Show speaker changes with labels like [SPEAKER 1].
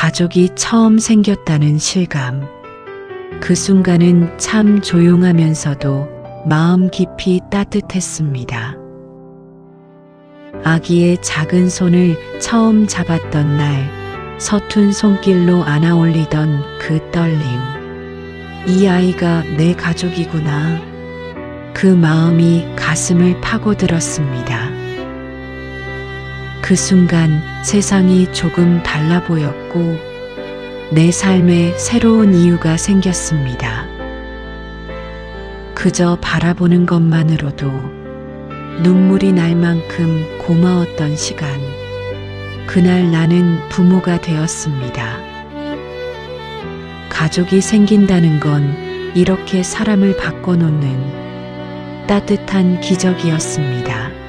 [SPEAKER 1] 가족이 처음 생겼다는 실감. 그 순간은 참 조용하면서도 마음 깊이 따뜻했습니다. 아기의 작은 손을 처음 잡았던 날, 서툰 손길로 안아 올리던 그 떨림. 이 아이가 내 가족이구나. 그 마음이 가슴을 파고들었습니다. 그 순간 세상이 조금 달라 보였고 내 삶에 새로운 이유가 생겼습니다. 그저 바라보는 것만으로도 눈물이 날 만큼 고마웠던 시간. 그날 나는 부모가 되었습니다. 가족이 생긴다는 건 이렇게 사람을 바꿔놓는 따뜻한 기적이었습니다.